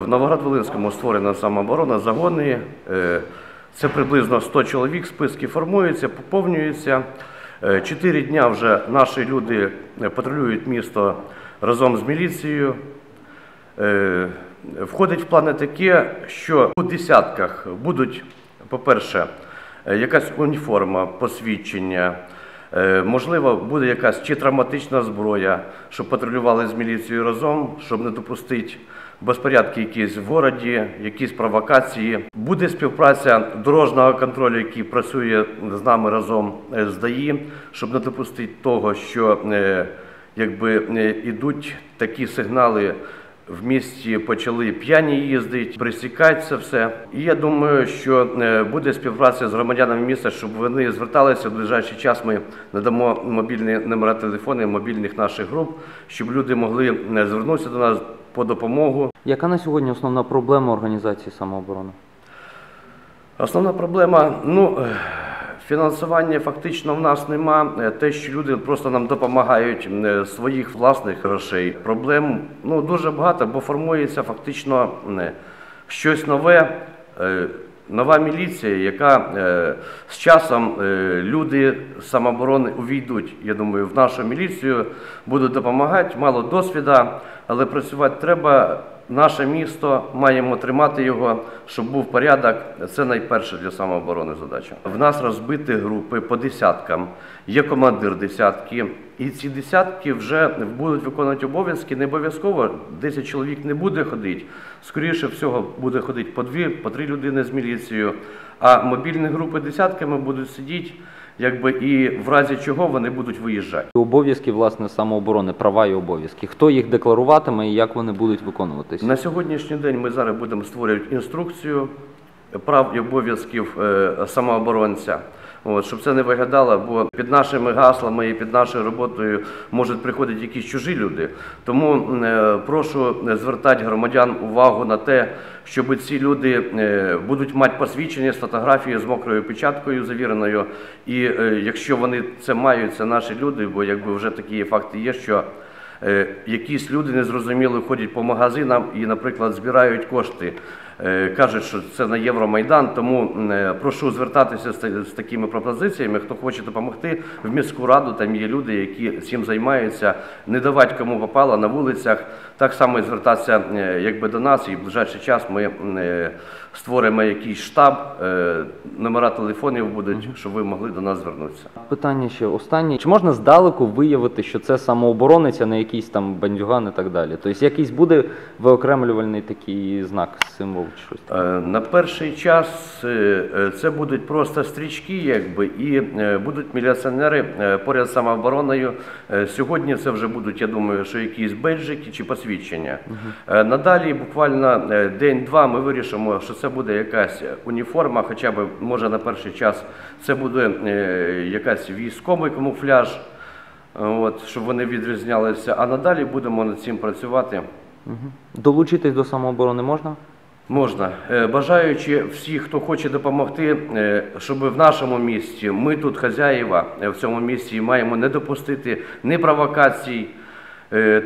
В Новоград-Волинському створена самооборона, загони. Е, Це приблизно 100 чоловік, списки формуються, поповнюються. Е, Чотири дня вже наші люди е, патрулюють місто разом з міліцією. Входить в плани таке, що у десятках будуть, по-перше, якась уніформа, посвідчення, можливо, буде якась чи травматична зброя, щоб патрулювали з міліцією разом, щоб не допустити безпорядки якісь в городі, якісь провокації. Буде співпраця дорожнього контролю, який працює з нами разом е, з ДАІ, щоб не допустити того, що е, якби е, ідуть такі сигнали. В місті почали п'яні їздити, присікати все. І я думаю, що е, буде співпраця з громадянами міста, щоб вони зверталися в ближайший час. Ми надамо мобільні номера телефонів мобільних наших груп, щоб люди могли е, звернутися до нас по допомогу. Яка на сьогодні основна проблема організації самооборони? Основна проблема, ну е, фінансування фактично в нас нема. Е, Те, що люди просто нам допомагають е, своїх власних грошей. Проблем ну дуже багато, бо формується фактично щось нове. Нова міліція, яка е, з часом е, люди з самооборони увійдуть, я думаю, в нашу міліцію, будуть допомагати, мало досвіда, але працювати треба. Наше місто маємо тримати його, щоб був порядок. Це найперше для самооборони задача. В нас розбиті групи по десяткам. Є командир десятки, і ці десятки вже будуть виконувати обов'язки. Не обов'язково 10 чоловік не буде ходити. Скоріше всього буде ходити по дві, по три людини з міліцією. А мобільні групи десятками будуть сидіти, якби і в разі чого вони будуть виїжджати. Обов'язки власне самооборони, права і обов'язки. Хто їх декларуватиме і як вони будуть виконуватись? На сьогоднішній день ми зараз будемо створювати інструкцію прав і обов'язків е, самооборонця. От, щоб це не виглядало, бо під нашими гаслами і під нашою роботою можуть приходити якісь чужі люди. Тому е, прошу звертати громадян увагу на те, щоб ці люди е, будуть мати посвідчення з фотографією з мокрою печаткою завіреною. І е, якщо вони це мають, це наші люди, бо якби вже такі факти є, що Е, Якісь люди незрозуміло ходять по магазинам і, наприклад, збирають кошти. Е, Кажуть, що це на Євромайдан, тому е, прошу звертатися з такими пропозиціями. Хто хоче допомогти в міську раду, там є люди, які цим займаються, не давати кому попало на вулицях. Так само і звертатися е, якби до нас, і в ближайший час ми створимо якийсь штаб, номера телефонів будуть, щоб ви могли до нас звернутися. Питання ще останнє. Чи можна здалеку виявити, що це самооборонець, а не якийсь там бандюган і так далі? Тобто якийсь буде виокремлювальний такий знак, символ щось таке? Е, На перший час е, е, це будуть просто стрічки, якби, і будуть міліціонери поряд з самообороною. Сьогодні це вже будуть, я думаю, що якісь бейджики чи посвідчення. Е, Надалі, буквально день-два, ми вирішимо, що це буде якась уніформа, хоча б може на перший час це буде якась військовий камуфляж, от, щоб вони відрізнялися. А надалі будемо над цим працювати. Долучитись до самооборони можна? Можна. Е, Бажаючи всіх, хто хоче допомогти, е, щоб в нашому місті, ми тут хазяїва е, в цьому місті маємо не допустити ні провокацій.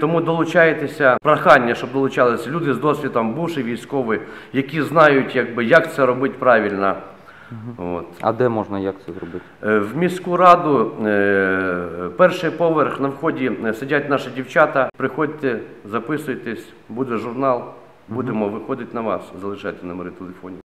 Тому долучайтеся. Прохання, щоб долучалися люди з досвідом, бувши військові, які знають, якби, як це робити правильно. От. А де можна як це зробити? В міську раду перший поверх на вході сидять наші дівчата. Приходьте, записуйтесь, буде журнал. Будемо виходити на вас, залишайте номери телефонів.